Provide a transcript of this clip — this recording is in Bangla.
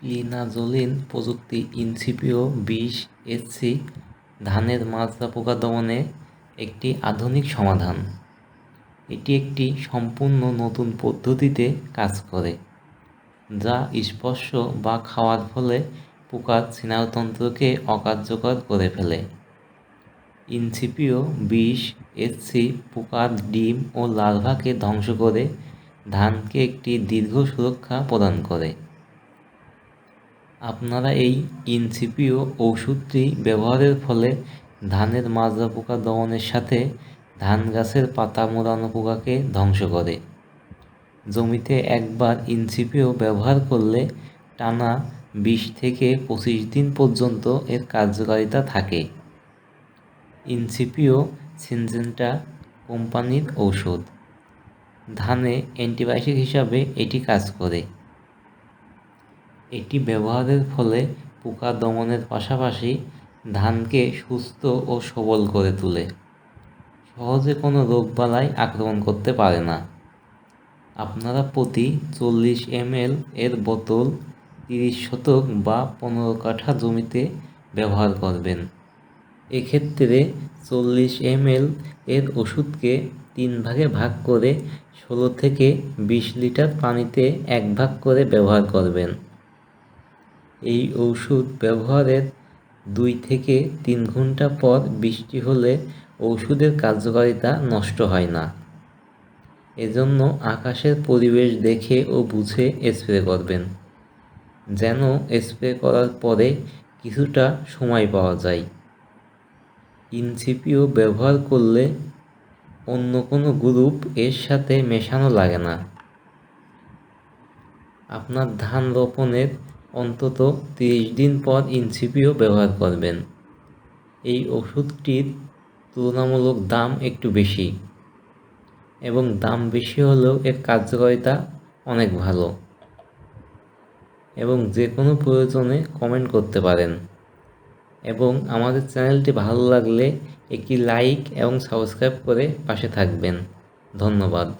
প্লিনাজোলিন প্রযুক্তি, ইনসিপিও বিশ এসসি, ধানের মাজরা পোকা দমনে একটি আধুনিক সমাধান। এটি একটি সম্পূর্ণ নতুন পদ্ধতিতে কাজ করে, যা স্পর্শ বা খাওয়ার ফলে পোকার স্নায়ুতন্ত্রকে অকার্যকর করে ফেলে। ইনসিপিও বিশ এসসি পোকার ডিম ও লার্ভাকে ধ্বংস করে ধানকে একটি দীর্ঘ সুরক্ষা প্রদান করে। আপনারা এই ইনসিপিও ওষুধটি ব্যবহারের ফলে ধানের মাজরা পোকা দমনের সাথে ধান গাছের পাতা মোড়ানো পোকাকে ধ্বংস করে। জমিতে একবার ইনসিপিও ব্যবহার করলে টানা বিশ থেকে পঁচিশ দিন পর্যন্ত এর কার্যকারিতা থাকে। ইনসিপিও সিনজেন্টা কোম্পানির ঔষধ। ধানে অ্যান্টিবায়োটিক হিসাবে এটি কাজ করে। এটি ব্যবহারের ফলে পোকা দমনের পাশাপাশি ধানকে সুস্থ ও সবল করে তোলে। সহজে কোনো রোগবালাই আক্রমণ করতে পারে না। আপনারা প্রতি চল্লিশ এমএল এর বোতল তিরিশ শতক বা পনেরো কাঠা জমিতে ব্যবহার করবেন। এক্ষেত্রে চল্লিশ এমএল এর ওষুধকে তিন ভাগে ভাগ করে ষোলো থেকে বিশ লিটার পানিতে এক ভাগ করে ব্যবহার করবেন। এই ঔষধ ব্যবহারের দুই থেকে তিন ঘণ্টা পর বৃষ্টি হলে ওষুধের কার্যকারিতা নষ্ট হয় না। এজন্য আকাশের পরিবেশ দেখে ও বুঝে স্প্রে করবেন, যেন স্প্রে করার পরে কিছুটা সময় পাওয়া যায়। ইনসিপিও ব্যবহার করলে অন্য কোনো গ্রুপ এর সাথে মেশানো লাগে না। আপনার ধান রোপণের অন্তত তিরিশ দিন পর ইনসিপিও ব্যবহার করবেন। এই ওষুধটির তুলনামূলক দাম একটু বেশি এবং দাম বেশি হলেও এর কার্যকারিতা অনেক ভালো এবং যে কোনো প্রয়োজনে কমেন্ট করতে পারেন। এবং আমাদের চ্যানেলটি ভালো লাগলে একটি লাইক এবং সাবস্ক্রাইব করে পাশে থাকবেন। ধন্যবাদ।